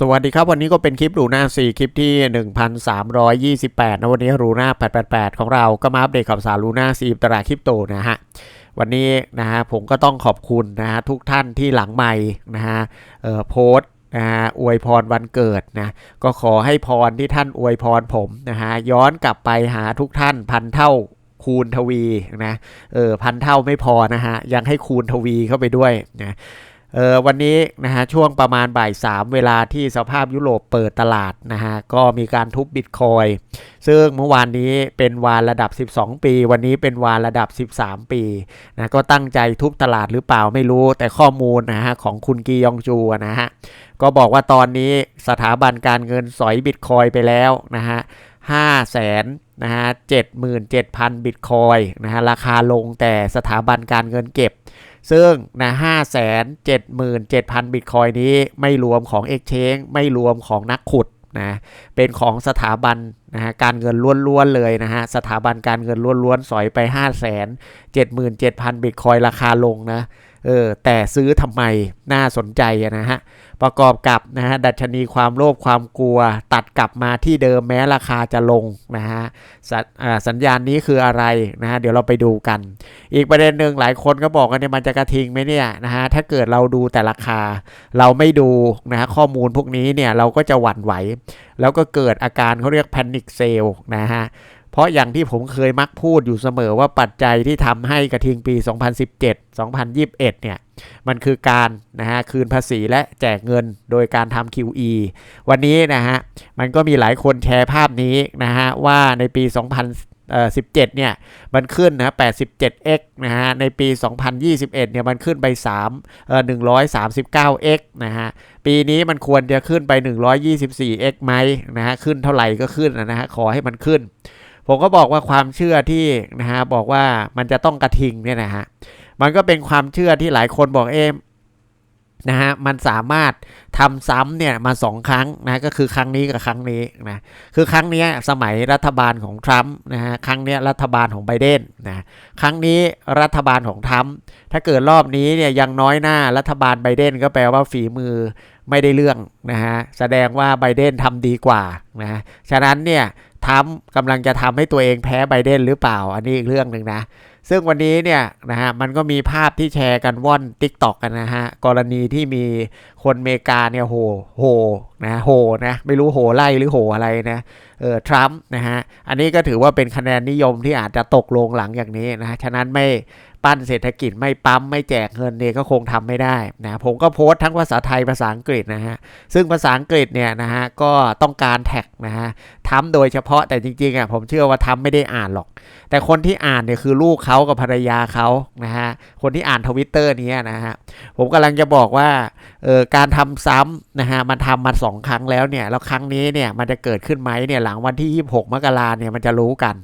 สวัสดีครับ วันนี้ก็เป็นคลิปรูหน้า 4 คลิปที่ 1328 นะวันนี้รูหน้า 888 ของเราก็มาอัปเดตข่าวสารรูหน้า4ตลาดคริปโตนะฮะวันนี้นะฮะผมก็ต้องขอบคุณนะฮะทุกท่านที่หลังไมค์นะฮะโพสต์นะฮะอวยพรวันเกิดนะก็ขอให้พรที่ท่านอวยพรผมนะฮะย้อนกลับไปหาทุกท่านพันเท่าคูณทวีนะเออพันเท่าไม่พอนะฮะยังให้คูณทวีเข้าไปด้วยนะ เออวันนี้นะฮะช่วงประมาณบ่ายสามเวลาที่สภาพยุโรปเปิดตลาดนะฮะก็มีการทุบบิตคอยซึ่งเมื่อวานนี้เป็นวานระดับ 12 ปี วันนี้เป็นวานระดับ 13 ปีนะก็ตั้งใจทุบตลาดหรือเปล่าไม่รู้แต่ข้อมูลนะฮะของคุณกียองจูนะฮะก็บอกว่าตอนนี้สถาบันการเงินสอยบิตคอยไปแล้วนะฮะห้าแสนนะฮะเจ็ดหมื่นเจ็ดพันบิตคอยนะฮะราคาลงแต่สถาบันการเงินเก็บ ซึ่งนะห้าแสนเจ็ดหมื่นเจ็ดพันบิตคอยนี้ไม่รวมของเอกเช้งไม่รวมของนักขุดนะเป็นของสถาบันนะฮะการเงินล้วนๆเลยนะฮะสถาบันการเงินล้วนๆสอยไป 5 7 7 0 0 0บิตคอยราคาลงนะ เออแต่ซื้อทำไมน่าสนใจนะฮะประกอบกับนะฮะดัชนีความโลภความกลัว ตัดกลับมาที่เดิมแม้ราคาจะลงนะฮะสสัญญาณนี้คืออะไรนะฮะเดี๋ยวเราไปดูกัน อีกประเด็นหนึ่งหลายคนก็บอกกันเนี่ยมันจะกระทิงไหมเนี่ยนะฮะถ้าเกิดเราดูแต่ราคา เราไม่ดูนะฮะข้อมูลพวกนี้เนี่ยเราก็จะหวั่นไหว แล้วก็เกิดอาการเขาเรียกแพนิคเซลนะฮะ ราะอย่างที่ผมเคยมักพูดอยู่เสมอว่าปัจจัยที่ทำให้กระทิงปี 2017 2021 เนี่ยมันคือการนะฮะคืนภาษีและแจกเงินโดยการทำ QE วันนี้นะฮะมันก็มีหลายคนแชร์ภาพนี้นะฮะว่าในปี 2017 เนี่ย มันขึ้นนะ 87x นะฮะ ในปี 2021 เนี่ย มันขึ้นไป3เอ่อ 139x นะฮะ ปีนี้มันควรจะขึ้นไป 124x ไหมนะฮะ ขึ้นเท่าไหร่ก็ขึ้นนะฮะ ขอให้มันขึ้น ผมก็บอกว่าความเชื่อที่นะฮะบอกว่ามันจะต้องกระทิงเนี่ยนะฮะมันก็เป็นความเชื่อที่หลายคนบอกเอมนะฮะมันสามารถทำซ้ำเนี่ยมาสองครั้งนะก็คือครั้งนี้กับครั้งนี้นะคือครั้งนี้สมัยรัฐบาลของทรัมป์นะฮะครั้งนี้รัฐบาลของไบเดนนะครั้งนี้รัฐบาลของทรัมป์ถ้าเกิดรอบนี้เนี่ยยังน้อยหน้ารัฐบาลไบเดนก็แปลว่าฝีมือไม่ได้เรื่องนะฮะแสดงว่าไบเดนทำดีกว่านะฉะนั้นเนี่ย ทรัมกำลังจะทำให้ตัวเองแพ้ไบเดนหรือเปล่า อันนี้อีกเรื่องหนึ่งนะ ซึ่งวันนี้เนี่ยนะฮะมันก็มีภาพที่แชร์กันว่อนทิกตอกกันนะฮะ กรณีที่มีคนเมกาเนี่ยโหโหนะโหนะ ไม่รู้โหไล่หรือโหอะไรนะเออทรัมป์นะฮะ อันนี้ก็ถือว่าเป็นคะแนนนิยมที่อาจจะตกลงหลังอย่างนี้นะ ฉะนั้นไม่ ปั้นเศรษฐกิจไม่ปั๊มไม่แจกเงินเนี่ยก็คงทำไม่ได้นะผมก็โพสต์ทั้งภาษาไทยภาษาอังกฤษนะฮะซึ่งภาษาอังกฤษเนี่ยนะฮะก็ต้องการแท็กนะฮะทำโดยเฉพาะแต่จริงๆอะผมเชื่อว่าทำไม่ได้อ่านหรอกแต่คนที่อ่านเนี่ยคือลูกเขากับภรรยาเขานะฮะคนที่อ่านทวิตเตอร์นี้นะฮะผมกำลังจะบอกว่าเออการทำซ้ำนะฮะมันทำมาสองครั้งแล้วเนี่ยแล้วครั้งนี้เนี่ยมันจะเกิดขึ้นไหมเนี่ยหลังวันที่ 26 มกราเนี่ยมันจะรู้กัน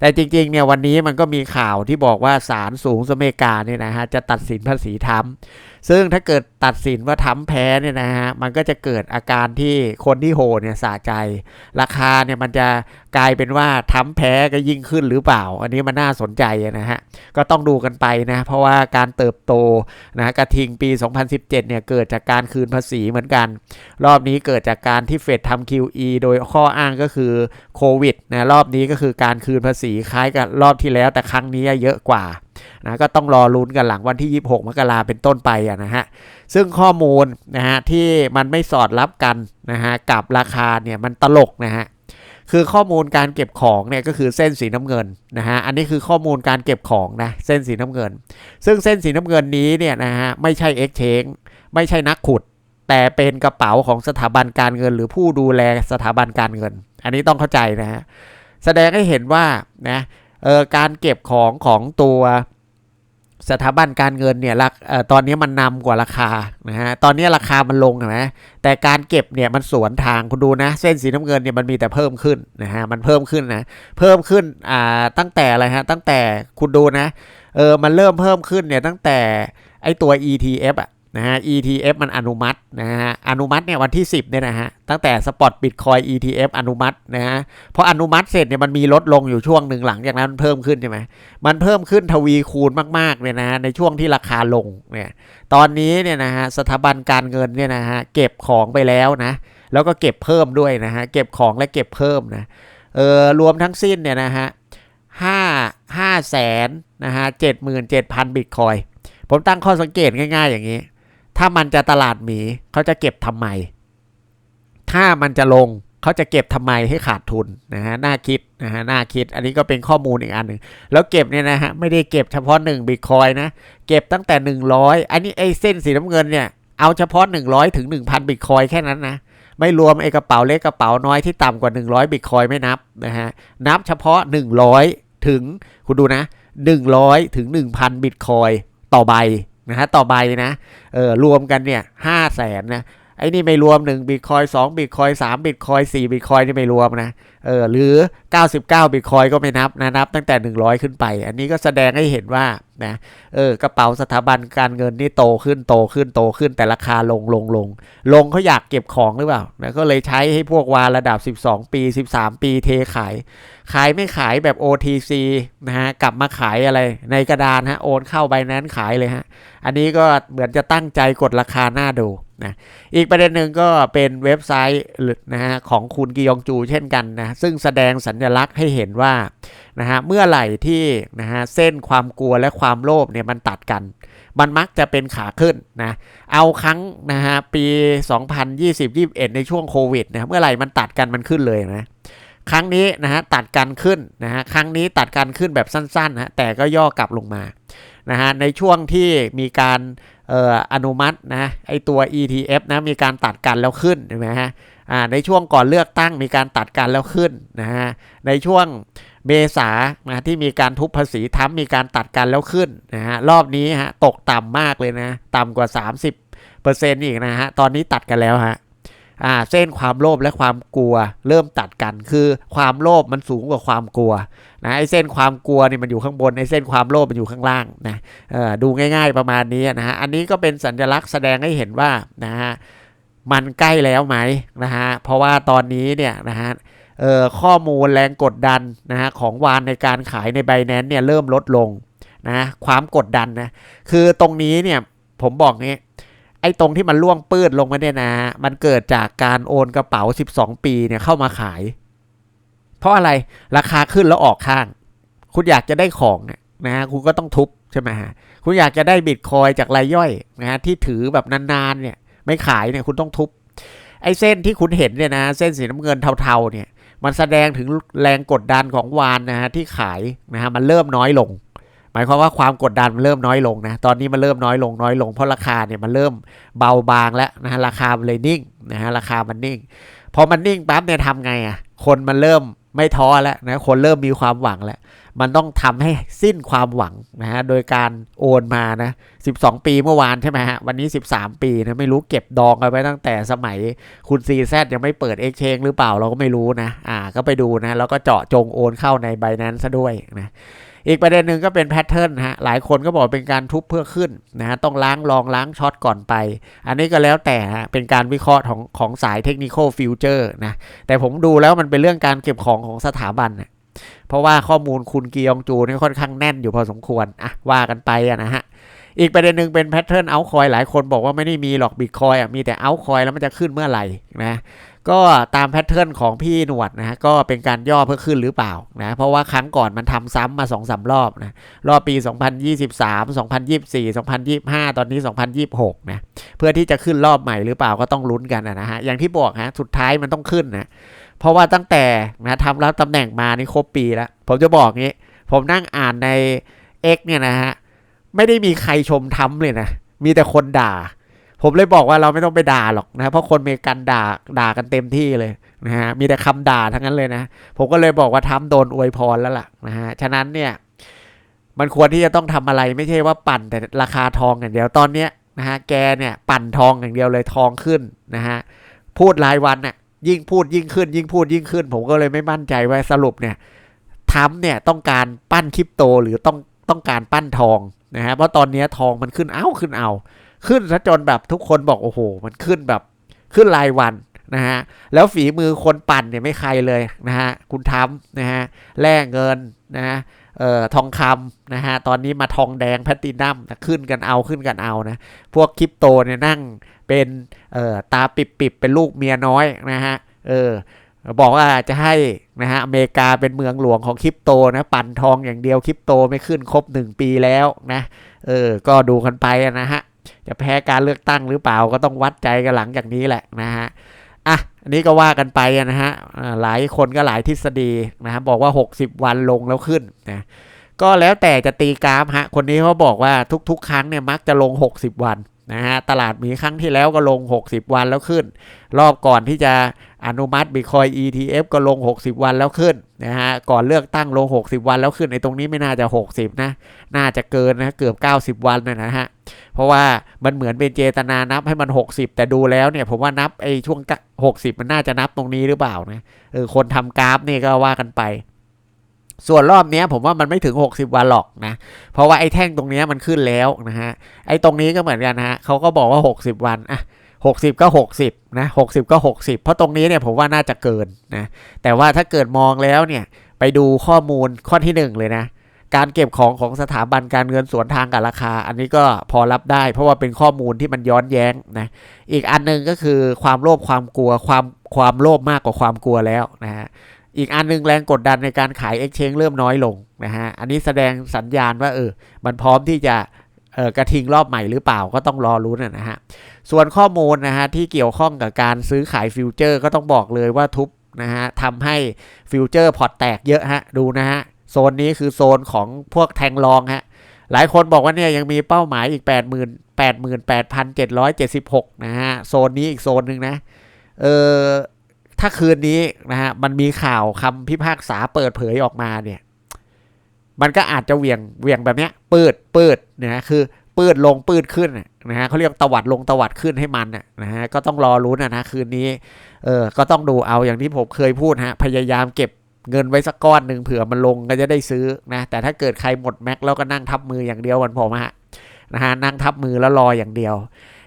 แต่จริงๆเนี่ยวันนี้มันก็มีข่าวที่บอกว่าศาลสูงสเมกาเนี่ยนะฮะจะตัดสินภาษีทำซึ่งถ้าเกิดตัดสินว่าทำแพ้เนี่ยนะฮะมันก็จะเกิดอาการที่คนที่โหเนี่ยสะใจ ราคาเนี่ยมันจะกลายเป็นว่าทำแพ้ก็ยิ่งขึ้นหรือเปล่า อันนี้มันน่าสนใจนะฮะก็ต้องดูกันไปนะเพราะว่าการเติบโตนะกระทิงปี 2017เนี่ยเกิดจากการคืนภาษีเหมือนกัน รอบนี้เกิดจากการที่เฟดทำ QE โดยข้ออ้างก็คือโควิดนะรอบนี้ก็คือการคืนภาษีคล้ายกับรอบที่แล้วแต่ครั้งนี้เยอะกว่า นะก็ต้องรอลุ้นกันหลังวันที่ 26 มกราเป็นต้นไปอะนะฮะซึ่งข้อมูลนะฮะที่มันไม่สอดรับกันนะฮะกับราคาเนี่ยมันตลกนะฮะคือข้อมูลการเก็บของเนี่ยก็คือเส้นสีน้ำเงินนะฮะ อันนี้คือข้อมูลการเก็บของนะเส้นสีน้ำเงิน ซึ่งเส้นสีน้ำเงินนี้เนี่ยนะฮะไม่ใช่ exchange ไม่ใช่นักขุด แต่เป็นกระเป๋าของสถาบันการเงิน หรือผู้ดูแลสถาบันการเงิน อันนี้ต้องเข้าใจนะฮะ แสดงให้เห็นว่านะ ออการเก็บของของตัวสถาบันการเงินเนี่ยรักตอนนี้มันนำกว่าราคานะฮะตอนนี้ราคามันลงนะแต่การเก็บเนี่ยมันสวนทางคุณดูนะเส้นสีน้ำเงินเนี่ยมันมีแต่เพิ่มขึ้นนะฮะมันเพิ่มขึ้นนะเพิ่มขึ้นอ่าตั้งแต่อะไรฮะตั้งแต่คุณดูนะเออมันเริ่มเพิ่มขึ้นเนี่ยตั้งแต่ไอตัว ETF อะ นะฮะ ETF มันอนุมัตินะฮะอนุมัติเนี่ยวันที่ 10เนี่ยนะฮะตั้งแต่สปอตบิตคอย ETF อนุมัตินะฮะพออนุมัติเสร็จเนี่ยมันมีลดลงอยู่ช่วงหนึ่งหลังจากนั้นมันเพิ่มขึ้นใช่ไหมมันเพิ่มขึ้นทวีคูณมากๆเลยนะในช่วงที่ราคาลงเนี่ยตอนนี้เนี่ยนะฮะสถาบันการเงินเนี่ยนะฮะเก็บของไปแล้วนะแล้วก็เก็บเพิ่มด้วยนะฮะเก็บของและเก็บเพิ่มนะเออรวมทั้งสิ้นเนี่ยนะฮะห้าห้าแสนนะฮะเจ็ดหมื่นเจ็ดพันบิตคอยผมตั้งข้อสังเกตง่าย ๆ อย่างนี้ ถ้ามันจะตลาดหมีเขาจะเก็บทำไม ถ้ามันจะลงเขาจะเก็บทำไมให้ขาดทุนนะฮะน่าคิดนะฮะน่าคิด อันนี้ก็เป็นข้อมูลอีกอันหนึ่งแล้วเก็บเนี่ยนะฮะไม่ได้เก็บเฉพาะ1บิตคอยนะ เก็บตั้งแต่ 100 อันนี้ไอ้เส้นสีน้ำเงินเนี่ยเอาเฉพาะ 100 ถึง 1,000บิตคอยแค่นั้นนะไม่รวมไอ้กระเป๋าเล็กกระเป๋าน้อยที่ต่ำกว่า 100บิตคอยไม่นับนะฮะนับเฉพาะ 100 ถึงคุณดูนะ 100 ถึง 1,000บิตคอยต่อใบ นะฮะต่อใบนะเออรวมกันเนี่ยห้าแสนนะ ไอ้นี่ไม่รวม1บิตคอย2บิตคอย3บิตคอย4บิตคอยนี่ไม่รวมนะเออหรือ 99บิตคอยก็ไม่นับนะนับตั้งแต่ 100 ขึ้นไป อันนี้ก็แสดงให้เห็นว่านะเออกระเป๋าสถาบันการเงินนี่โตขึ้นโตขึ้นโตขึ้นแต่ราคาลงลงลง ลงเขาอยากเก็บของหรือเปล่านะก็เลยใช้ให้พวกวาระดับ 12 ปี 13 ปีเทขาย ขายไม่ขายแบบ OTC นะฮะกลับมาขายอะไรในกระดานฮะโอนเข้าใบนั้นขายเลยฮะอันนี้ก็เหมือนจะตั้งใจกดราคาหน้าดู นะอีกประเด็นหนึ่งก็เป็นเว็บไซต์นะฮะของคุณกิยองจูเช่นกันนะซึ่งแสดงสัญลักษณ์ให้เห็นว่านะฮะเมื่อไหร่ที่นะฮะเส้นความกลัวและความโลภเนี่ยมันตัดกัน มันมักจะเป็นขาขึ้นนะเอาครั้งนะฮะปี 2020-21 ในช่วงโควิดนะเมื่อไหร่มันตัดกันมันขึ้นเลยนะครั้งนี้นะฮะตัดกันขึ้นนะฮะครั้งนี้ตัดกันขึ้นแบบสั้นๆนะแต่ก็ย่อกลับลงมานะฮะในช่วงที่มีการ อออนุมัตินะไอตัว ETF นะมีการตัดกันแล้วขึ้นใช่ไหมฮะในช่วงก่อนเลือกตั้งมีการตัดกันแล้วขึ้นนะฮะในช่วงเมษานะที่มีการทุบภาษีทำมีการตัดกันแล้วขึ้นนะฮะรอบนี้ฮะตกต่ำมากเลยนะ ต่ำกว่า 30%อีกนะฮะตอนนี้ตัดกันแล้วฮะ อ่าเส้นความโลภและความกลัว เริ่มตัดกันคือความโลภมันสูงกว่าความกลัวนะไอ้เส้นความกลัวนี่มันอยู่ข้างบนไอ้เส้นความโลภมันอยู่ข้างล่างนะเออดูง่าย ๆประมาณนี้นะฮะอันนี้ก็เป็นสัญลักษณ์แสดงให้เห็นว่านะฮะมันใกล้แล้วไหมนะฮะเพราะว่าตอนนี้เนี่ยนะฮะเอ่อข้อมูลแรงกดดันนะฮะของวานในการขายในไบแนนเนี่ยเริ่มลดลงนะความกดดันนะคือตรงนี้เนี่ยผมบอกงี้ไอ้ตรงที่มันล่วงปืดลงมาเนี่ยนะ มันเกิดจากการโอนกระเป๋า 12 ปีเนี่ยเข้ามาขาย เพราะอะไรราคาขึ้นแล้วออกข้าง คุณอยากจะได้ของเนี่ยนะฮะคุณก็ต้องทุบใช่ไหมฮะคุณอยากจะได้บิตคอยจากรายย่อยนะฮะที่ถือแบบนานๆเนี่ยไม่ขายเนี่ยคุณต้องทุบไอ้เส้นที่คุณเห็นเนี่ยนะเส้นสีน้ำเงินเทาๆเนี่ยมันแสดงถึงแรงกดดันของวานนะฮะที่ขายนะฮะมันเริ่มน้อยลง มายความว่าความกดดันมันเริ่มน้อยลงนะ ตอนนี้มันเริ่มน้อยลงน้อยลงเพราะราคาเนี่ยมันเริ่มเบาบางแล้วนะฮะราคามันเลยนิ่งนะฮะราคามันนิ่ง พอมันนิ่งปั๊บเนี่ยทำไงอะ คนมันเริ่มไม่ท้อแล้วนะ คนเริ่มมีความหวังแล้ว มันต้องทำให้สิ้นความหวังนะฮะ โดยการโอนมานะ 12 ปีเมื่อวานใช่ไหมฮะ วันนี้ 13 ปีนะ ไม่รู้เก็บดองกันไว้ตั้งแต่สมัยคุณซีแซยังไม่เปิดเอ็กชงหรือเปล่าเราก็ไม่รู้นะ อ่า ก็ไปดูนะ แล้วก็เจาะจงโอนเข้าใน b บ n a n c e ซะด้วยนะ อีกประเด็นหนึ่งก็เป็นแพทเทิร์นฮะหลายคนก็บอกเป็นการทุบเพื่อขึ้นนะฮะต้องล้างรองล้างช็อตก่อนไป อันนี้ก็แล้วแต่ฮะเป็นการวิเคราะห์ของของสายเทคนิคฟิวเจอร์นะแต่ผมดูแล้วมันเป็นเรื่องการเก็บของของสถาบันนะเพราะว่าข้อมูลคุณกียองจูนี่ค่อนข้างแน่นอยู่พอสมควรอะว่ากันไปอะนะฮะอีกประเด็นหนึ่งเป็นแพทเทิร์นเอาคอยหลายคนบอกว่าไม่ได้มีหรอกบิตคอยอะมีแต่เอาคอยแล้วมันจะขึ้นเมื่อไหร่นะ ก็ตามแพทเทิร์นของพี่หนวดนะฮะก็เป็นการย่อเพื่อขึ้นหรือเปล่านะเพราะว่าครั้งก่อนมันทำซ้ำมา2อสารอบนะรอบปี 2023 2024 2025 ตอนนี้ 2026นะเพื่อที่จะขึ้นรอบใหม่หรือเปล่าก็ต้องลุ้นกันนะฮะอย่างที่บอกฮะสุดท้ายมันต้องขึ้นนะเพราะว่าตั้งแต่นะทำรับตำแหน่งมานี่ครบปีแล้ว ผมจะบอกงี้ ผมนั่งอ่านใน X เนี่ยนะฮะไม่ได้มีใครชมทำเลยนะมีแต่คนด่า ผมเลยบอกว่าเราไม่ต้องไปด่าหรอกนะเพราะคนเมกันด่าด่ากันเต็มที่เลยนะฮะมีแต่คำด่าทั้งนั้นเลยนะ ผมก็เลยบอกว่าทำโดนอวยพรแล้วล่ะนะฮะฉะนั้นเนี่ย มันควรที่จะต้องทำอะไรไม่ใช่ว่าปั่นแต่ราคาทองอย่างเดียวตอนเนี้ยนะฮะแกเนี่ยปั่นทองอย่างเดียวเลยทองขึ้นนะฮะพูดรายวันน่ะยิ่งพูดยิ่งขึ้น ยิ่งพูดยิ่งขึ้น ผมก็เลยไม่มั่นใจว่าสรุปเนี่ยทำเนี่ยต้องการปั้นคริปโตหรือต้องต้องการปั้นทองนะฮะเพราะตอนนี้ทองมันขึ้นเอ้าขึ้นเอา ขึ้นซะจนแบบทุกคนบอกโอ้โห มันขึ้นแบบขึ้นรายวันนะฮะแล้วฝีมือคนปั่นเนี่ยไม่ใครเลยนะฮะคุณทำนะฮะแลกเงินนะฮะเอ่อทองคำนะฮะตอนนี้มาทองแดงแพตตินัมขึ้นกันเอาขึ้นกันเอานะพวกคริปโตเนี่ยนั่งเป็นเอ่อตาปิบปิบๆเป็นลูกเมียน้อยนะฮะเออบอกว่าจะให้นะฮะอเมริกาเป็นเมืองหลวงของคริปโตนะปั่นทองอย่างเดียวคริปโตไม่ขึ้นครบ 1 ปีแล้วนะเออก็ดูกันไปนะฮะ จะแพ้การเลือกตั้งหรือเปล่าก็ต้องวัดใจกันหลังจากนี้แหละนะฮะอะอันนี้ก็ว่ากันไปนะฮะหลายคนก็หลายทฤษฎีนะฮะบอกว่า 60 วันลงแล้วขึ้นนะก็แล้วแต่จะตีกราฟฮะคนนี้เขาบอกว่าทุกๆ ครั้งเนี่ยมักจะลง 60 วัน นะฮะตลาดมีครั้งที่แล้วก็ลง 60 วันแล้วขึ้น รอบก่อนที่จะอนุมัติบิตคอย ETF ก็ลง 60 วันแล้วขึ้นนะฮะก่อนเลือกตั้งลง 60 วันแล้วขึ้นไอ้ตรงนี้ไม่น่าจะ 60 นะ น่าจะเกินนะเกือบ 90 วันนะฮะเพราะว่ามันเหมือนเป็นเจตนานับให้มัน 60 แต่ดูแล้วเนี่ยผมว่านับไอ้ช่วง 60 มันน่าจะนับตรงนี้หรือเปล่านะเออคนทำกราฟนี่ก็ว่ากันไป ส่วนรอบเนี้ยผมว่ามันไม่ถึง 60 วันหรอกนะ เพราะว่าไอ้แท่งตรงเนี้ยมันขึ้นแล้วนะฮะ ไอ้ตรงนี้ก็เหมือนกันนะฮะเขาก็บอกว่า 60 วันอะ60 ก็ 60นะ60 ก็ 60 เพราะตรงนี้เนี่ยผมว่าน่าจะเกินนะ แต่ว่าถ้าเกิดมองแล้วเนี่ยไปดูข้อมูลข้อที่หนึ่งเลยนะ การเก็บของของสถาบันการเงินสวนทางกับราคา อันนี้ก็พอรับได้ เพราะว่าเป็นข้อมูลที่มันย้อนแย้งนะ อีกอันหนึงก็คือความโลภความกลัวความความโลภมากกว่าความกลัวแล้วนะฮะ อีกอันหนึงแรงกดดันในการขาย Exchange เริ่มน้อยลงนะฮะ อันนี้แสดงสัญญาณว่าเออ มันพร้อมที่จะเออกระทิงรอบใหม่หรือเปล่าก็ต้องรอรุ้นนะฮะ ส่วนข้อมูลนะฮะที่เกี่ยวข้องกับการซื้อขายฟิวเจอร์ก็ต้องบอกเลยว่าทุบนะฮะทำให้ฟิวเจอร์พอร์ตแตกเยอะฮะ ดูนะฮะ โซนนี้คือโซนของพวกแทงรองฮะ หลายคนบอกว่าเนี่ยยังมีเป้าหมายอีก8 0 0 0 8 8 7 7 6นะฮะ โซนนี้อีกโซนหนึ่งนะ เออ ถ้าคืนนี้นะฮะมันมีข่าวคำพิพากษาเปิดเผยออกมาเนี่ย มันก็อาจจะเหวี่ยงเหวี่ยงแบบเนี้ยปืดปืดนะฮะคือปืดลงปืดขึ้นนะฮะเขาเรียกตวัดลงตวัดขึ้นให้มันนะฮะก็ต้องรอรุ้นนะนะคืนนี้เออก็ต้องดูเอาอย่างที่ผมเคยพูดฮะพยายามเก็บเงินไว้สักก้อนหนึ่งเผื่อมันลงก็จะได้ซื้อนะแต่ถ้าเกิดใครหมดแม็กแล้วก็นั่งทับมืออย่างเดียววันผมฮะนะฮะนั่งทับมือแล้วรออย่างเดียว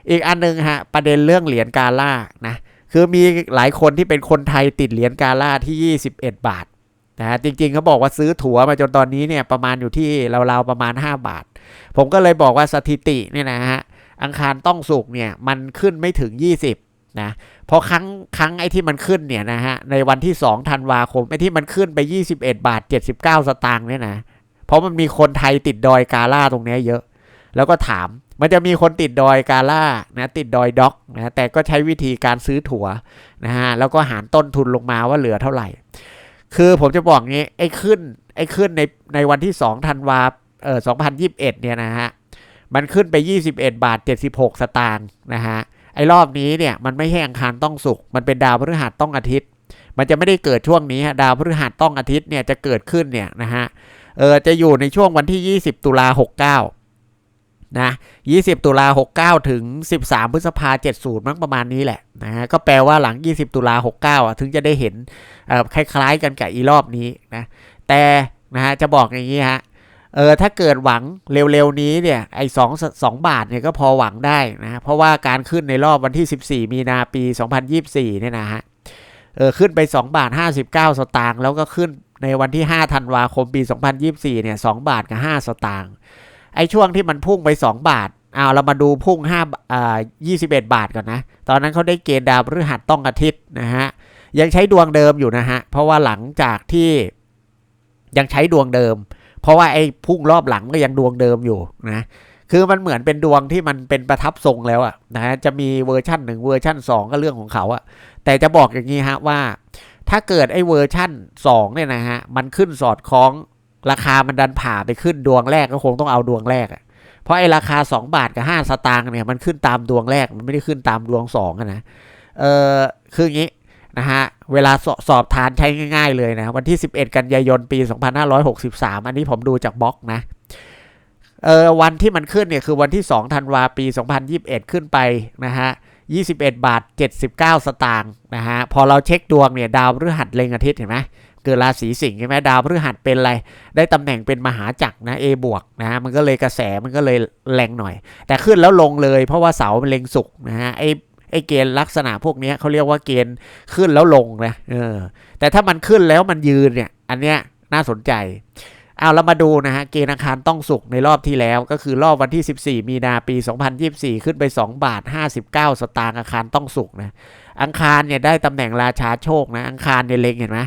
อีกอันหนึงฮะประเด็นเรื่องเหรียญกาล่านะ คือมีหลายคนที่เป็นคนไทยติดเหรียญกาล่าที่ 21 บาทนะฮะจริงๆเขาบอกว่าซื้อถั่วมาจนตอนนี้เนี่ยประมาณอยู่ที่ราวๆประมาณ 5 บาท ผมก็เลยบอกว่าสถิติเนี่ยนะฮะอังคารต้องสุกเนี่ยมันขึ้นไม่ถึง 20นะเพราะครั้งครั้งไอ้ที่มันขึ้นเนี่ยนะฮะในวันที่2ธันวาคมไอ้ที่มันขึ้นไป 21 บาท 79 สตางค์เนี่ยนะเพราะมันมีคนไทยติดดอยกาล่าตรงเนี้ยเยอะ แล้วก็ถาม มันจะมีคนติดดอยกาล่านะติดดอยด็อกนะแต่ก็ใช้วิธีการซื้อถั่วนะฮะแล้วก็หารต้นทุนลงมาว่าเหลือเท่าไหร่ คือผมจะบอกงี้ไอ้ขึ้นไอ้ขึ้นในในวันที่2ธันวาเออ2021 เนี่ยนะฮะมันขึ้นไป 21 บาท 76 สตางค์นะฮะไอ้รอบนี้เนี่ยมันไม่ใช่อังคารต้องสุกมันเป็นดาวพฤหัสต้องอาทิตย์ มันจะไม่ได้เกิดช่วงนี้ฮะดาวพฤหัสต้องอาทิตย์เนี่ยจะเกิดขึ้นเนี่ยนะฮะเออจะอยู่ในช่วงวันที่ 20 ตุลา69 นะ20 ตุลา 69 ถึง 13 พฤษภา 70 มั้งประมาณนี้แหละนะฮะก็แปลว่าหลัง 20 ตุลา 69 อะ ถึงจะได้เห็นคล้ายๆกันกับอีรอบนี้นะ แต่นะฮะจะบอกอย่างนี้ฮะเออถ้าเกิดหวังเร็วๆนี้เนี่ยไอ้สองสองบาทเนี่ยก็พอหวังได้นะเพราะว่าการขึ้นในรอบวันที่ 14 มีนาปี 2024 เนี่ยนะฮะเออขึ้นไป 2 บาท 59 สตางค์แล้วก็ขึ้นในวันที่ 5 ธันวาคมปี 2024 เนี่ย 2 บาทกับ 5 สตางค์ ไอ้ช่วงที่มันพุ่งไป 2 บาทเอาเรามาดูพุ่ง5อ่า21 บาทก่อนนะ ตอนนั้นเขาได้เกณฑ์ดาวพฤหัสต้องอาทิตย์นะฮะ ยังใช้ดวงเดิมอยู่นะฮะ เพราะว่าหลังจากที่ยังใช้ดวงเดิม เพราะว่าไอ้พุ่งรอบหลังก็ยังดวงเดิมอยู่นะ คือมันเหมือนเป็นดวงที่มันเป็นประทับทรงแล้วอะนะฮะ จะมีเวอร์ชั่นหนึ่งเวอร์ชั่นสองก็เรื่องของเขาอะแต่จะบอกอย่างนี้ฮะว่า ถ้าเกิดไอ้เวอร์ชั่นสองเนี่ยนะฮะ มันขึ้นสอดคล้อง ราคามันดันผ่าไปขึ้นดวงแรกก็คงต้องเอาดวงแรกอะเพราะไอ้ราคา 2 บาทกับ 5 สตางค์เนี่ยมันขึ้นตามดวงแรกมันไม่ได้ขึ้นตามดวง2อะนะเออคืออย่างนี้นะฮะเวลาสสอบทานใช้ง่ายๆเลยนะวันที่ 11 กันยายนปี 2563 อันนี้ผมดูจากบล็อกนะเออวันที่มันขึ้นเนี่ยคือวันที่2ธันวาปี 2021 ขึ้นไปนะฮะ21 บาท 79 สตางค์นะฮะพอเราเช็คดวงเนี่ยดาวพฤหัสเล็งอาทิตย์เห็นไหม เกิดราศีสิงห์ใช่ไหมดาวพฤหัสเป็นอะไร ได้ตำแหน่งเป็นมหาจักรนะ A บวกนะฮะมันก็เลยกระแสมันก็เลยแรงหน่อย แต่ขึ้นแล้วลงเลยเพราะว่าเสามันเล็งสุกนะฮะไอไอเกณฑ์ลักษณะพวกนี้เขาเรียกว่าเกณฑ์ขึ้นแล้วลงนะเออแต่ถ้ามันขึ้นแล้วมันยืนเนี่ยอันเนี้ยน่าสนใจเอาเรามาดูนะฮะเกณฑ์อาคารต้องสุกในรอบที่แล้วก็คือรอบวันที่ 14 มีนาปี 2024 ขึ้นไป 2 บาท 59 สตางค์อาคารต้องสุกนะอังคารเนี่ยได้ตำแหน่งราชาโชคนะอังคารเนี่ยเล็งเห็นไหม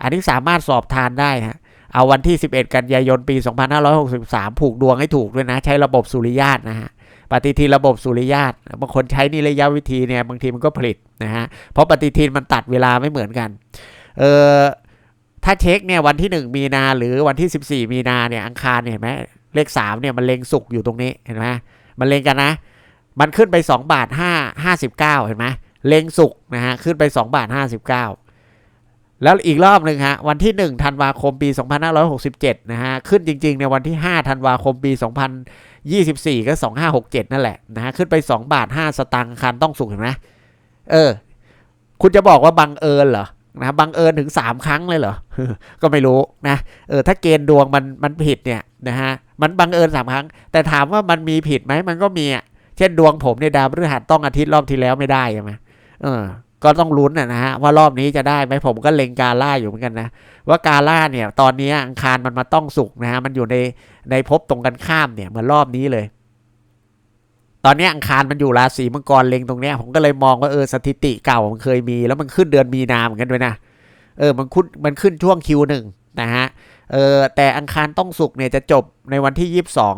อันนี้สามารถสอบทานได้ฮะเอาวันที่ 11 กันยายนปี 2563 ผูกดวงให้ถูกด้วยนะ ใช้ระบบสุริยาตนะฮะปฏิทินระบบสุริยาตบางคนใช้นิระยะวิธีเนี่ยบางทีมันก็ผลิตนะฮะเพราะปฏิทินมันตัดเวลาไม่เหมือนกันเออถ้าเช็คเนี่ยวันที่ 1 มีนาหรือวันที่ 14 มีนาเนี่ยอังคารเนี่ยเห็นไหมเลข3เนี่ยมันเลงสุกอยู่ตรงนี้เห็นไหมมันเลงกันนะ มันขึ้นไป2บาท5 59 เห็นไหมเลงสุกนะฮะขึ้นไป2บาท59 แล้วอีกรอบหนึ่งฮะ วันที่ 1 ธันวาคมปี 2567 นะฮะ ขึ้นจริง ๆ ในวันที่ 5 ธันวาคมปี 2024 ก็ 2567 นั่นแหละ นะฮะ ขึ้นไป 2 บาท 5 สตางค์คันต้องสุกเห็นไหมเออ คุณจะบอกว่าบังเอิญเหรอนะบังเอิญถึง 3 ครั้งเลยเหรอ ก็ไม่รู้นะ เออ ถ้าเกณฑ์ดวงมันมันผิดเนี่ยนะฮะ มันบังเอิญสามครั้ง แต่ถามว่ามันมีผิดไหม มันก็มีอะ เช่นดวงผมในยดาวพฤหัสต้องอาทิตย์รอบที่แล้วไม่ได้ใช่ไหมเออ ก็ต้องลุ้นนะฮะว่ารอบนี้จะได้ไหมผมก็เล็งกาล่าอยู่เหมือนกันนะว่ากาล่าเนี่ย ตอนนี้อังคารมันมาต้องสุกนะฮะมันอยู่ในในภพตรงกันข้ามเนี่ยเหมือนรอบนี้เลย ตอนนี้อังคารมันอยู่ราศีมังกรเล็งตรงเนี้ยผมก็เลยมองว่าเออสถิติเก่ามันเคยมี แล้วมันขึ้นเดือนมีนาเหมือนกันด้วยนะเออมันขึ้นมันขึ้นช่วงคิวหนึ่งนะฮะเออแต่อังคารต้องสุกเนี่ยจะจบในวันที่ยี่สิบสอง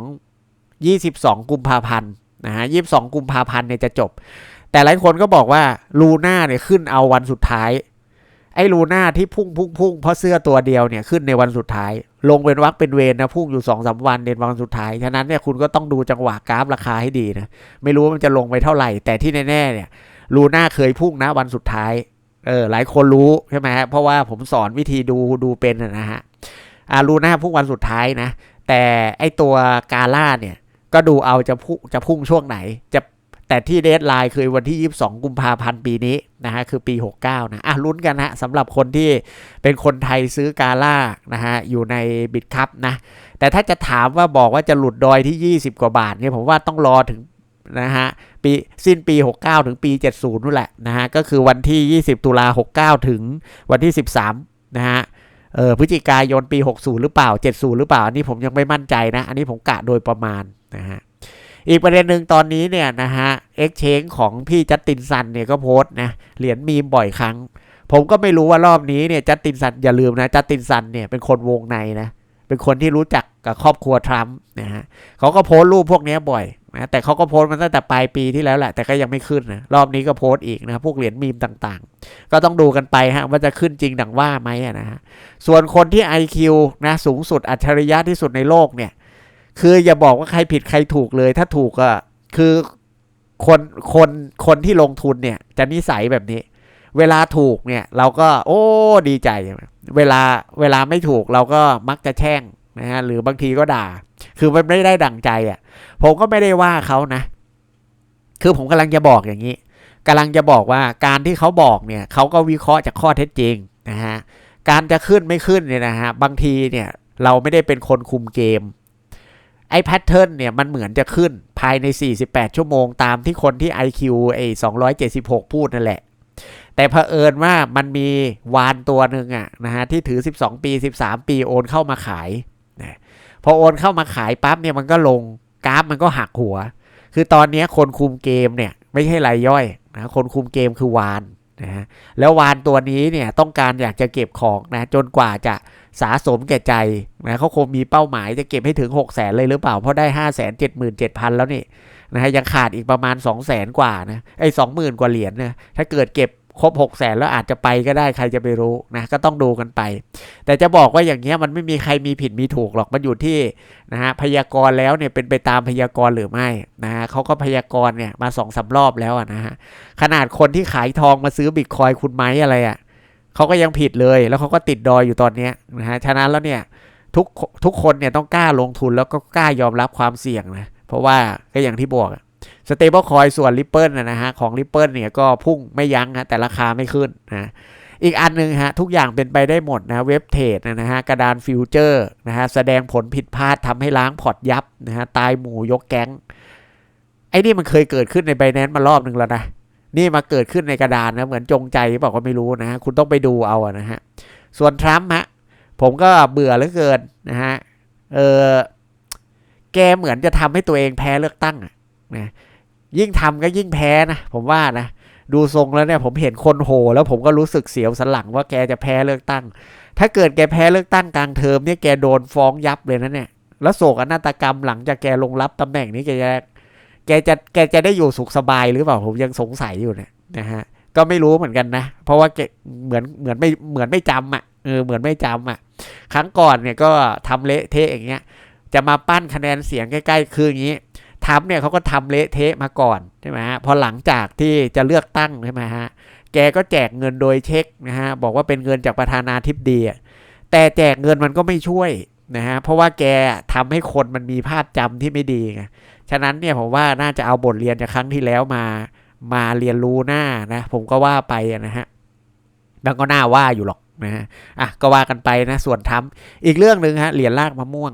ยี่สิบสองกุมภาพันธ์นะฮะยี่สิบสองกุมภาพันธ์เนี่ยจะจบ แต่หลายคนก็บอกว่าลูน่าเนี่ยขึ้นเอาวันสุดท้าย ไอ้ลูน่าที่พุ่งพุ่งพุ่งเพราะเสื้อตัวเดียวเนี่ยขึ้นในวันสุดท้าย ลงเป็นวักเป็นเวรนะพุ่งอยู่สองสาวันเดนวันสุดท้าย ฉะนั้นเนี่ยคุณก็ต้องดูจังหวะกราฟราคาให้ดีนะ ไม่รู้ว่ามันจะลงไปเท่าไหร่ แต่ที่แน่ๆเนี่ยลูน่าเคยพุ่งนะวันสุดท้าย เออหลายคนรู้ใช่ไหมฮะเพราะว่าผมสอนวิธีดูดูเป็นนะฮะอาลูน่าพุ่งวันสุดท้ายนะ แต่ไอตัวกาล่าเนี่ยก็ดูเอาจะพุ่งจะพุ่งช่วงไหน จะ แต่ที่เดทไลน์คือวันที่ 22 กุมภาพันธ์ปีนี้นะฮะคือปี 69 นะอะลุ้นกันนะสำหรับคนที่เป็นคนไทยซื้อกาล่านะฮะอยู่ในบิตคัพนะ แต่ถ้าจะถามว่าบอกว่าจะหลุดดอยที่ 20 กว่าบาทเนี่ยผมว่าต้องรอถึงนะฮะปีสิ้นปี 69 ถึงปี 70นู่นแหละนะฮะก็คือวันที่ 20 ตุลา69 ถึงวันที่ 13 นะฮะเออพฤศจิกายนปี 60 หรือเปล่า 70 หรือเปล่า อันนี้ผมยังไม่มั่นใจนะ อันนี้ผมกะโดยประมาณนะฮะ อีกประเด็นหนึ่งตอนนี้เนี่ยนะฮะเอ็กเชแนของพี่จัสตินซันเนี่ยก็โพสต์นะเหรียญมีมบ่อยครั้ง ผมก็ไม่รู้ว่ารอบนี้เนี่ยจัสตินซันอย่าลืมนะจัสตินซันเนี่ยเป็นคนวงในนะเป็นคนที่รู้จักกับครอบครัวทรัมป์นะฮะเขาก็โพสต์รูปพวกนี้บ่อยนะแต่เขาก็โพสต์มาตั้งแต่ปลายปีที่แล้วแหละแต่ก็ยังไม่ขึ้นนะรอบนี้ก็โพสต์อีกนะพวกเหรียญมีมต่างๆ ก็ต้องดูกันไปฮะว่าจะขึ้นจริงดังว่าไหมนะฮะส่วนคนที่ IQ นะสูงสุดอัจฉริยะที่สุดในโลกเนี่ย คืออย่าบอกว่าใครผิดใครถูกเลย ถ้าถูกก็คือคนคนคนที่ลงทุนเนี่ยจะนิสัยแบบนี้ เวลาถูกเนี่ย เราก็ โอ้ดีใจ เวลาเวลาไม่ถูกเราก็มักจะแช่งนะฮะหรือบางทีก็ด่า คือมันไม่ได้ดังใจอะ ผมก็ไม่ได้ว่าเขานะ คือผมกำลังจะบอกอย่างนี้กำลังจะบอกว่าการที่เขาบอกเนี่ยเขาก็วิเคราะห์จากข้อเท็จจริงนะฮะการจะขึ้นไม่ขึ้นเนี่ยนะฮะบางทีเนี่ยเราไม่ได้เป็นคนคุมเกม ไอ้แพทเทิร์นเนี่ยมันเหมือนจะขึ้นภายใน 48 ชั่วโมงตามที่คนที่ IQ ไอ้276 พูดนั่นแหละ แต่เผอิญว่ามันมีวานตัวหนึ่งอะนะฮะที่ถือ 12 ปี 13 ปีโอนเข้ามาขายนะพอโอนเข้ามาขายปั๊บเนี่ยมันก็ลงกราฟมันก็หักหัว คือตอนนี้คนคุมเกมเนี่ยไม่ใช่รายย่อยนะคนคุมเกมคือวาน นะฮะแล้ววานตัวนี้เนี่ยต้องการอยากจะเก็บของนะจนกว่าจะสะสมแก่ใจนะเขาคงมีเป้าหมายจะเก็บให้ถึง 6 0แสนเลยหรือเปล่า เพราะได้ 5 7 7 0 0 0 แล้วนี่นะฮะยังขาดอีกประมาณ 2 0 0แสนกว่านะไอ้สองหมื่นกว่าเหรียญนะถ้าเกิดเก็บ ครบ6 0แสนแล้วอาจจะไปก็ได้ใครจะไปรู้นะก็ต้องดูกันไป แต่จะบอกว่าอย่างเงี้ยมันไม่มีใครมีผิดมีถูกหรอกมันอยู่ที่นะฮะพยากรณ์แล้วเนี่ยเป็นไปตามพยากรณ์หรือไม่นะฮะเขาก็พยากรณ์เนี่ยมาสองสารอบแล้วนะฮะขนาดคนที่ขายทองมาซื้อบิตคอยคุณไหมอะไรอะ่ะเขาก็ยังผิดเลยแล้วเขาก็ติดดอยอยู่ตอนเนี้ยนะฮะฉะนั้นแล้วเนี่ยทุกทุกคนเนี่ยต้องกล้าลงทุนแล้วก็กล้ายอมรับความเสี่ยงนะเพราะว่าก็อย่างที่บอก ตเบิลคอยส่วนริปเปิลนะฮะของริปเปิลเนี่ยก็พุ่งไม่ยั้งฮะแต่ราคาไม่ขึ้นนะอีกอันหนึ่งฮะทุกอย่างเป็นไปได้หมดนะเว็บเทรดนะฮะกระดานฟิวเจอร์นะฮะแสดงผลผิดพลาดทำให้ล้างพอร์ตยับนะฮะตายหมู่ยกแก๊งไอ้นี่มันเคยเกิดขึ้นในไบแนนซ์มารอบหนึ่งแล้วนะนี่มาเกิดขึ้นในกระดานนะเหมือนจงใจบอกว่าไม่รู้นะคุณต้องไปดูเอาอะนะฮะส่วนทรัมป์ฮะผมก็เบื่อเหลือเกินนะฮะเออแกเหมือนจะทำให้ตัวเองแพ้เลือกตั้งนะ ยิ่งทำก็ยิ่งแพ้นะผมว่านะดูทรงแล้วเนี่ยผมเห็นคนโหแล้วผมก็รู้สึกเสียวสันหลังว่าแกจะแพ้เลือกตั้ง ถ้าเกิดแกแพ้เลือกตั้งกลางเทอมเนี่ยแกโดนฟ้องยับเลยนะเนี่ยแล้วโศกนาฏกรรมหลังจากแกลงรับตำแหน่งนี้แกจะแกจะแกจะได้อยู่สุขสบายหรือเปล่าผมยังสงสัยอยู่เนี่ยนะฮะก็ไม่รู้เหมือนกันนะ เพราะว่าแกเหมือนเหมือนไม่เหมือนไม่จำอะเออเหมือนไม่จำอะ ครั้งก่อนเนี่ยก็ทำเละเทะอย่างเงี้ย จะมาปั้นคะแนนเสียงใกล้ๆคืออย่างนี้ ทำเนี่ยเขาก็ทำเละเทะมาก่อนใช่ไหมฮะพอหลังจากที่จะเลือกตั้งใช่ไหมฮะแกก็แจกเงินโดยเช็คนะฮะบอกว่าเป็นเงินจากประธานาธิบดีแต่แจกเงินมันก็ไม่ช่วยนะฮะเพราะว่าแกทำให้คนมันมีภาพจำที่ไม่ดีไงฉะนั้นเนี่ยผมว่าน่าจะเอาบทเรียนจากครั้งที่แล้วมามาเรียนรู้หน้านะผมก็ว่าไปนะฮะแล้วก็น่าว่าอยู่หรอกนะฮะอะก็ว่ากันไปนะส่วนทำอีกเรื่องหนึ่งฮะเหรียญลากมะม่วง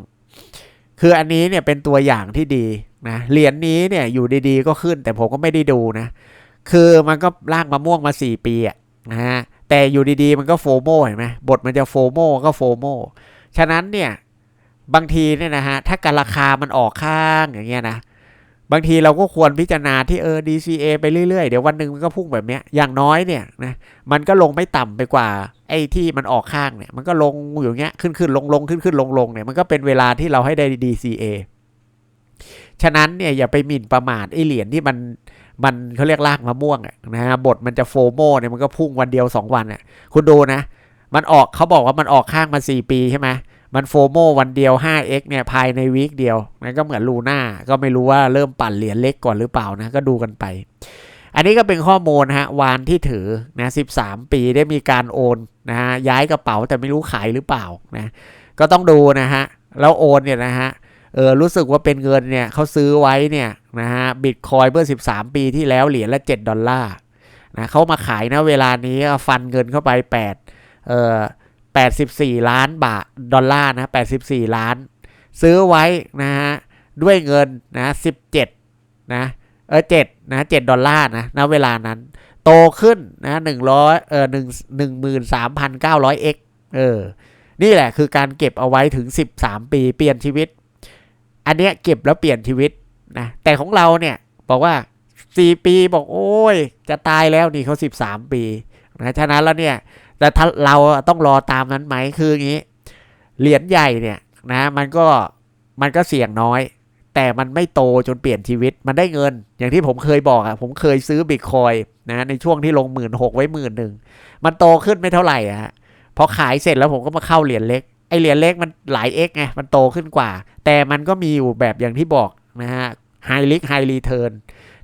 คืออันนี้เนี่ยเป็นตัวอย่างที่ดีนะเหรียญนี้เนี่ยอยู่ดีๆก็ขึ้นแต่ผมก็ไม่ได้ดูนะ คือมันก็ลากมะม่วงมา 4 ปีอะนะฮะแต่อยู่ดีๆมันก็โฟโมเห็นไหมบทมันจะโฟโมก็โฟโมฉะนั้นเนี่ยบางทีเนี่ยนะฮะถ้าการราคามันออกข้างอย่างเงี้ยนะบางทีเราก็ควรพิจารณาที่เออ DCA ไปเรื่อยๆ เดี๋ยววันหนึ่งมันก็พุ่งแบบเนี้ยอย่างน้อยเนี่ยนะมันก็ลงไม่ต่ำไปกว่า ไอ้ที่มันออกข้างเนี่ยมันก็ลงอยู่เงี้ยขึ้นขึ้นลงลงขึ้นขึ้นลงลงเนี่ยมันก็เป็นเวลาที่เราให้ได้ DCA ฉะนั้นเนี่ยอย่าไปหมิ่นประมาทไอ้เหรียญที่มันมันเขาเรียกลากมะม่วงอะนะฮะบทมันจะโฟโมเนี่ยมันก็พุ่งวันเดียว 2 วันอะคุณดูนะ มันออกเขาบอกว่ามันออกข้างมา 4 ปีใช่ไหมมันโฟโมวันเดียว 5x เนี่ยภายในวีคเดียวนั่นก็เหมือนลูน่าก็ไม่รู้ว่าเริ่มปั่นเหรียญเล็กก่อนหรือเปล่านะก็ดูกันไป อันนี้ก็เป็นข้อมูลนะฮะวานที่ถือนะ13 ปีได้มีการโอนนะฮะย้ายกระเป๋าแต่ไม่รู้ขายหรือเปล่านะก็ต้องดูนะฮะแล้วโอนเนี่ยนะฮะเออรู้สึกว่าเป็นเงินเนี่ยเขาซื้อไว้เนี่ยนะฮะบิตคอยเมื่อ 13 ปีที่แล้วเหรียญละ 7 ดอลลาร์นะเขามาขายนะเวลานี้ฟันเงินเข้าไป 8 เอ่อ 84 ล้านบาทดอลลาร์นะ84 ล้าน ซื้อไว้นะฮะด้วยเงินนะ17นะเออ7 นะ7ดอลลาร์นะณเวลานั้น โตขึ้นนะ100เออ1 13,900 x เก้าร้อยเอ็กเออ นี่แหละคือการเก็บเอาไว้ถึง13ปีเปลี่ยนชีวิต อันเนี้ยเก็บแล้วเปลี่ยนชีวิตนะแต่ของเราเนี่ยบอกว่า4ปีบอกโอ้ย จะตายแล้วนี่เขา13ปีนะฉะนั้นแล้วเนี่ยแต่ถ้าเราต้องรอตามนั้นไหมคืออย่างนี้ เหรียญใหญ่เนี่ยนะมันก็มันก็เสี่ยงน้อย แต่มันไม่โตจนเปลี่ยนชีวิตมันได้เงิน อย่างที่ผมเคยบอกอะผมเคยซื้อบิตคอยนะในช่วงที่ลงหมื่นหกไว้หมื่นหนึ่งมันโตขึ้นไม่เท่าไหร่อะฮะพอขายเสร็จแล้วผมก็มาเข้าเหรียญเล็กไอเหรียญเล็กมันหลาย X ไงมันโตขึ้นกว่า แต่มันก็มีอยู่แบบอย่างที่บอกนะฮะไฮลิกไฮรีเทิร์น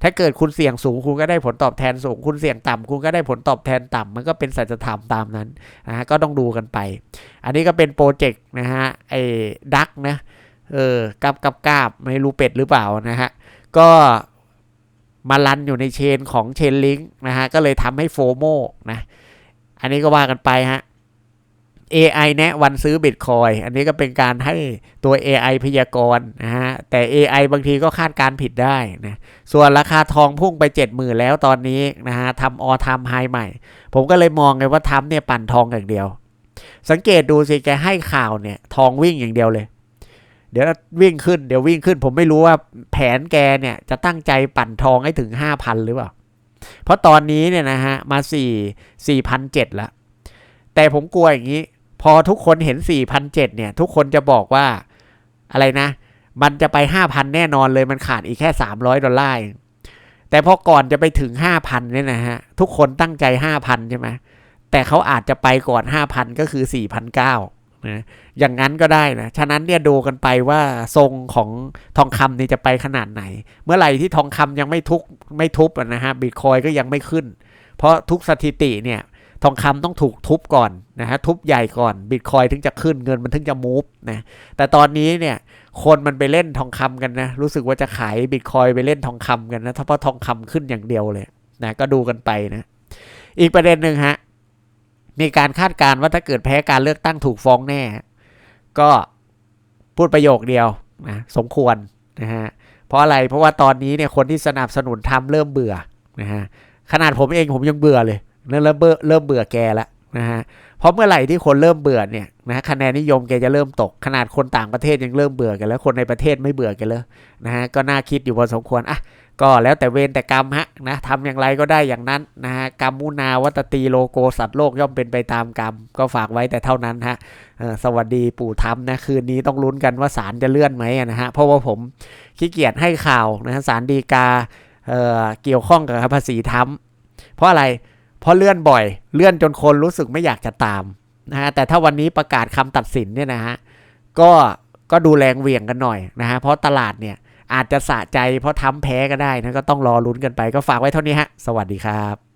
ถ้าเกิดคุณเสี่ยงสูงคุณก็ได้ผลตอบแทนสูง คุณเสี่ยงต่ำคุณก็ได้ผลตอบแทนต่ำมันก็เป็นสัจธรรมตามนั้นนะฮะก็ต้องดูกันไป อันนี้ก็เป็นโปรเจกต์นะฮะไอ้ดักนะ เออกับกับกาบไม่รู้เป็ดหรือเปล่านะฮะ ก็มาลันอยู่ในเชนของเชนลิงนะฮะ ก็เลยทำให้โฟโมนะ อันนี้ก็ว่ากันไปฮะ AI แนะวันซื้อบิตคอยอันนี้ก็เป็นการให้ตัว AI พยากรณ์นะฮะ แต่ AI บางทีก็คาดการผิดได้นะ ส่วนราคาทองพุ่งไป 70,000 แล้วตอนนี้นะฮะทำออทำไฮใหม่ ผมก็เลยมองไงว่าทำเนี่ยปั่นทองอย่างเดียว สังเกตดูสิแกให้ข่าวเนี่ย ทองวิ่งอย่างเดียวเลย เดี๋ยววิ่งขึ้นเดี๋ยววิ่งขึ้น ผมไม่รู้ว่าแผนแกเนี่ยจะตั้งใจปั่นทองให้ถึง 5,000 หรือเปล่า เพราะตอนนี้เนี่ยนะฮะมา 4 4,700แล้ว แต่ผมกลัวอย่างนี้ พอทุกคนเห็น4,007เนี่ย ทุกคนจะบอกว่าอะไรนะ มันจะไป 5,000 แน่นอนเลยมันขาดอีกแค่ 300 ดอลลาร์แต่พอก่อนจะไปถึง 5,000เนี่ยนะฮะ ทุกคนตั้งใจ 5,000 ใช่ไหมแต่เขาอาจจะไปก่อน 5,000 ก็คือ 4,900 นะอย่างนั้นก็ได้นะ ฉะนั้นเนี่ยดูกันไปว่าทรงของทองคำนี่จะไปขนาดไหน เมื่อไหร่ที่ทองคำยังไม่ทุกไม่ทุบนะฮะบิตคอยก็ยังไม่ขึ้น เพราะทุกสถิติเนี่ยทองคำต้องถูกทุบก่อนนะฮะทุบใหญ่ก่อนบิตคอยถึงจะขึ้นเงินมันถึงจะมูฟนะแต่ตอนนี้เนี่ยคนมันไปเล่นทองคำกันนะรู้สึกว่าจะขายบิตคอยไปเล่นทองคำกันนะถ้าเพราะทองคำขึ้นอย่างเดียวเลยนะก็ดูกันไปนะอีกประเด็นหนึ่งฮะ มีการคาดการณ์ว่าถ้าเกิดแพ้การเลือกตั้งถูกฟ้องแน่ ก็พูดประโยคเดียวนะสมควรนะฮะเพราะอะไรเพราะว่าตอนนี้เนี่ยคนที่สนับสนุนทำเริ่มเบื่อนะฮะขนาดผมเองผมยังเบื่อเลยเริ่มเริ่มเบื่อเริ่มเบื่อแกแล้วนะฮะเพราะเมื่อไหร่ที่คนเริ่มเบื่อเนี่ยนะคะแนนนิยมแกจะเริ่มตกขนาดคนต่างประเทศยังเริ่มเบื่อกันแล้วคนในประเทศไม่เบื่อกันเลยนะฮะก็น่าคิดอยู่พอสมควรอะ ก็แล้วแต่เวรแต่กรรมฮะนะทำอย่างไรก็ได้อย่างนั้นนะฮะกรรมมุนาวัตตีโลโกสัตว์โลกย่อมเป็นไปตามกรรม ก็ฝากไว้แต่เท่านั้นฮะสวัสดีปู่ทำนะคืนนี้ต้องลุ้นกันว่าศาลจะเลื่อนไหมนะฮะเพราะว่าผมขี้เกียจให้ข่าวนะฮะศาลฎีกาเออเกี่ยวข้องกับภาษีทำเพราะอะไรเพราะเลื่อนบ่อย เลื่อนจนคนรู้สึกไม่อยากจะตามนะฮะแต่ถ้าวันนี้ประกาศคำตัดสินเนี่ยนะฮะก็ก็ดูแรงเหวี่ยงกันหน่อยนะฮะเพราะตลาดเนี่ย อาจจะสะใจเพราะทำแพ้ก็ได้นะก็ต้องรอลุ้นกันไปก็ฝากไว้เท่านี้ฮะ สวัสดีครับ